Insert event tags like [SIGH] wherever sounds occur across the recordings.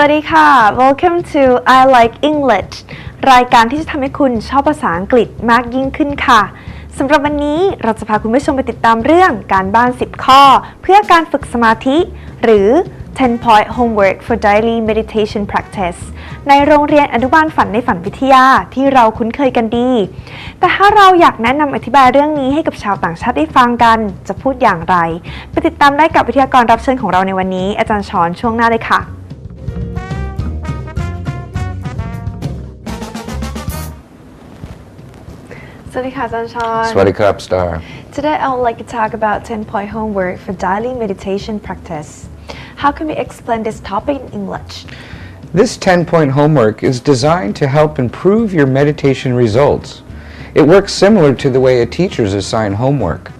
สวัสดีค่ะ Welcome to I Like English รายการที่จะทำให้คุณชอบภาษาอังกฤษมากยิ่งขึ้นค่ะสำหรับวันนี้เราจะพาคุณผู้ชมไปติดตามเรื่องการบ้าน 10 ข้อ เพื่อการฝึกสมาธิ หรือ 10 point homework for daily meditation practice ในโรงเรียนอนุบาลฝันในฝันวิทยาที่เราคุ้นเคยกันดี แต่ถ้าเราอยากแนะนำอธิบายเรื่องนี้ให้กับชาวต่างชาติได้ฟังกัน จะพูดอย่างไร ไปติดตามได้กับวิทยากรรับเชิญของเราในวันนี้ อาจารย์ชอนช่วงหน้าเลยค่ะ สวัสดีค่ะอาจารย์ชอน Swaddy Cup Star. Today I would like to talk about 10 point homework for daily meditation practice. How can we explain this topic in English? This 10 point homework is designed to help improve your meditation results. It works similar to the way a teachers assign homework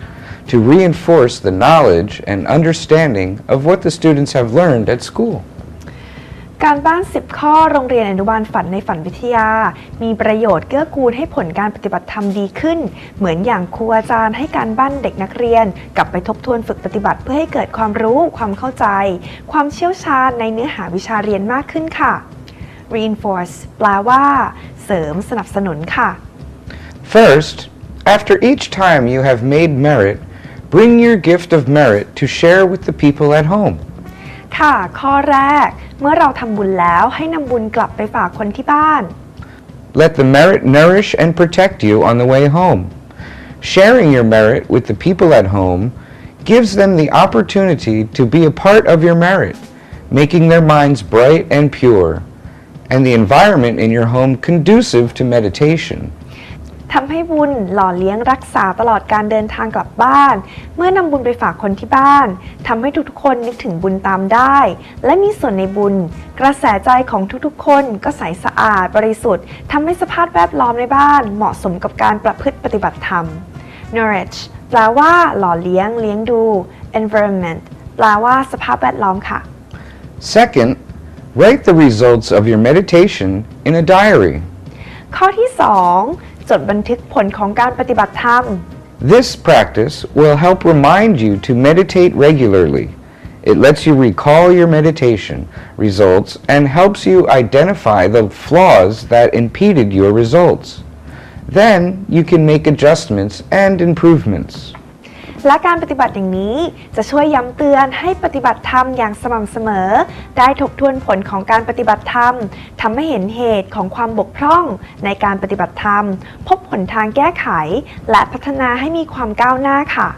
to reinforce the knowledge and understanding of what the students have learned at school. การบ้าน 10 ข้อโรงเรียนอนุบาลฝันในฝันวิทยา มีประโยชน์เกื้อกูลให้ผลการปฏิบัติธรรมดีขึ้น เหมือนอย่างครูอาจารย์ให้การบ้านเด็กนักเรียน กลับไปทบทวนฝึกปฏิบัติเพื่อให้เกิดความรู้ ความเข้าใจ ความเชี่ยวชาญในเนื้อหาวิชาเรียนมากขึ้นค่ะ reinforce แปลว่า เสริมสนับสนุนค่ะ First, after each time you have made merit, bring your gift of merit to share with the people at home. ค่ะ ข้อแรก เมื่อเราทำบุญแล้วให้นำบุญกลับไปฝากคนที่บ้าน Let the merit nourish and protect you on the way home. Sharing your merit with the people at home gives them the opportunity to be a part of your merit, making their minds bright and pure, and the environment in your home conducive to meditation. ทำให้บุญหล่อเลี้ยงรักษาตลอดการเดินทางกลับบ้าน เมื่อนำบุญไปฝากคนที่บ้านทำให้ทุกๆคนนึกถึงบุญตามได้ และมีส่วนในบุญ กระแสใจของทุกๆ คนก็ใสสะอาดบริสุทธิ์ทำให้สภาพแวดล้อมในบ้าน เหมาะสมกับการประพฤติปฏิบัติธรรม nourish แปลว่า หล่อเลี้ยง เลี้ยงดู environment แปลว่าสภาพแวดล้อมค่ะ Second, write the results of your meditation in a diary. ข้อที่ 2 จดบันทึกผลของการปฏิบัติธรรม This practice will help remind you to meditate regularly. It lets you recall your meditation results and helps you identify the flaws that impeded your results. Then you can make adjustments and improvements. และการปฏิบัติอย่างนี้จะช่วยย้ำเตือนให้ปฏิบัติธรรมอย่างสม่ำเสมอ ได้ทบทวนผลของการปฏิบัติธรรมทำให้เห็นเหตุของความบกพร่องในการปฏิบัติธรรม พบผลทางแก้ไข และพัฒนาให้มีความก้าวหน้าค่ะ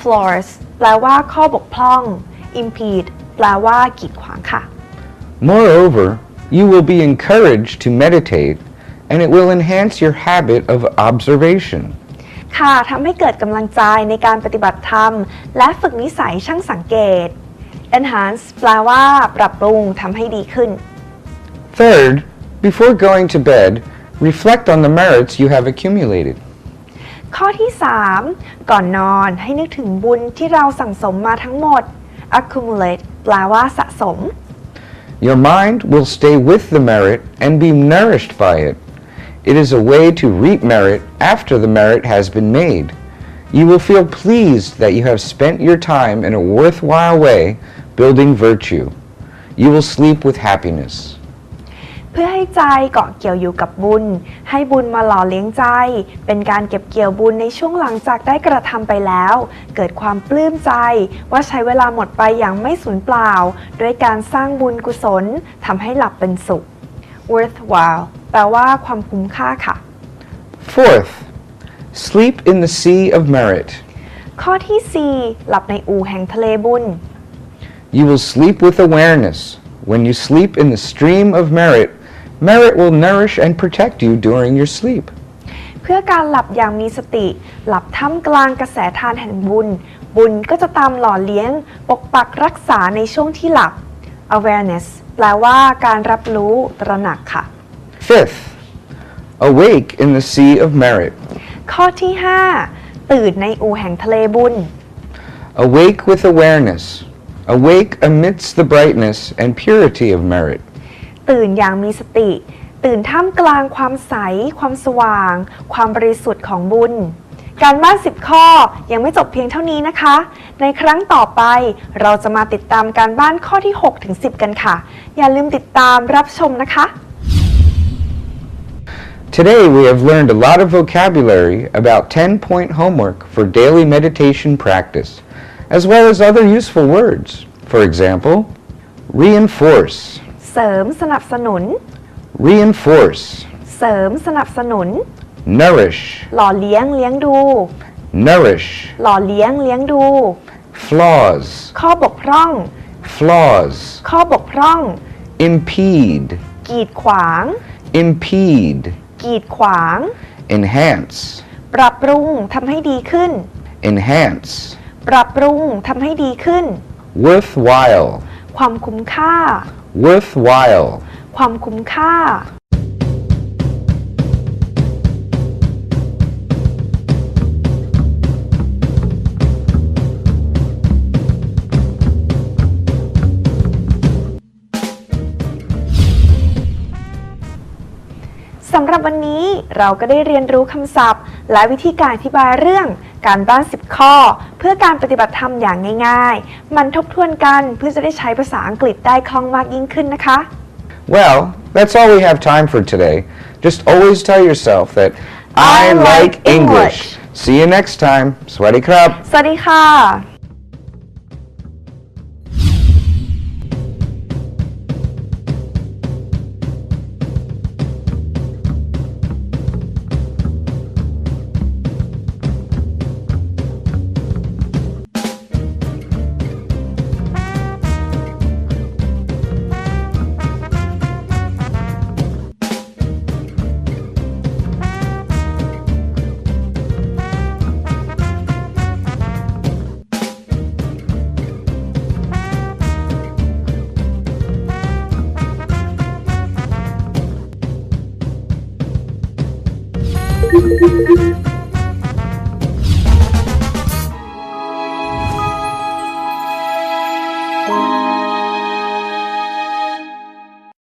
flaws แปลว่าข้อบกพร่อง impede แปลว่ากีดขวางค่ะ Moreover, you will be encouraged to meditate and it will enhance your habit of observation. ค่ะทำให้เกิดกำลังใจในการปฏิบัติธรรม และฝึกนิสัยช่างสังเกต enhance แปลว่า ปรับปรุงทำให้ดีขึ้น Third, before going to bed, reflect on the merits you have accumulated. ข้อที่ 3 ก่อนนอนให้นึกถึงบุญที่เราสั่งสมมาทั้งหมด accumulate แปลว่าสะสม Your mind will stay with the merit and be nourished by it. It is a way to reap merit after the merit has been made. You will feel pleased that you have spent your time in a worthwhile way building virtue. You will sleep with happiness. เพื่อให้ใจเกาะเกี่ยวอยู่กับบุญ ให้บุญมาหล่อเลี้ยงใจ เป็นการเก็บเกี่ยวบุญในช่วงหลังจากได้กระทำไปแล้ว เกิดความปลื้มใจ ว่าใช้เวลาหมดไปอย่างไม่สูญเปล่า ด้วยการสร้างบุญกุศลทำให้หลับเป็นสุข worthwhile แปลว่าความคุ้มค่าค่ะ Fourth, sleep in the sea of merit. ข้อที่ 4 หลับในอู่แห่งทะเลบุญ You will sleep with awareness. When you sleep in the stream of merit, merit will nourish and protect you during your sleep. เพื่อการหลับอย่างมีสติ หลับท่ามกลางกระแสทานแห่งบุญ บุญก็จะตามหล่อเลี้ยง ปกปักรักษาในช่วงที่หลับ awareness แปลว่าการรับรู้ตระหนักค่ะ Fifth, awake in the sea of merit. ข้อที่ 5 ตื่นในอู่แห่งทะเลบุญ Awake with awareness. Awake amidst the brightness and purity of merit. ตื่นอย่างมีสติ ตื่นท่ามกลางความใส ความสว่าง ความบริสุทธิ์ของบุญ การบ้าน 10 ข้อยังไม่จบเพียงเท่านี้นะคะ ในครั้งต่อไปเราจะมาติดตามการบ้านข้อที่ 6 ถึง 10 กันค่ะ อย่าลืมติดตามรับชมนะคะ Today we have learned a lot of vocabulary about 10 point homework for daily meditation practice, as well as other useful words. For example, reinforce, เสริมสนับสนุน reinforce, เสริมสนับสนุน nourish, หล่อเลี้ยงเลี้ยงดู nourish, หล่อเลี้ยงเลี้ยงดู flaws, ข้อบกพร่อง flaws, ข้อบกพร่อง impede, กีดขวาง impede, กีดขวาง enhance, ปรับปรุงทำให้ดีขึ้น enhance, ปรับปรุงทำให้ดีขึ้น worthwhile, ความคุ้มค่า worthwhile, ความคุ้มค่าำหรับวันนี้เราก็ได้เรียนรู้คำศัพท์ และวิธีการอธิบายเรื่องการบ้าน 10 ข้อ เพื่อการปฏิบัติธรรมอย่างง่าย ๆ มันทบทวนกันเพื่อจะได้ใช้ภาษาอังกฤษได้คล่องมากยิ่งขึ้นนะคะ Well, that's all we have time for today. Just always tell yourself that I I, like like English. English. See you next time. Sweaty Krab. สวัสดีค่ะ Ha [LAUGHS] ha.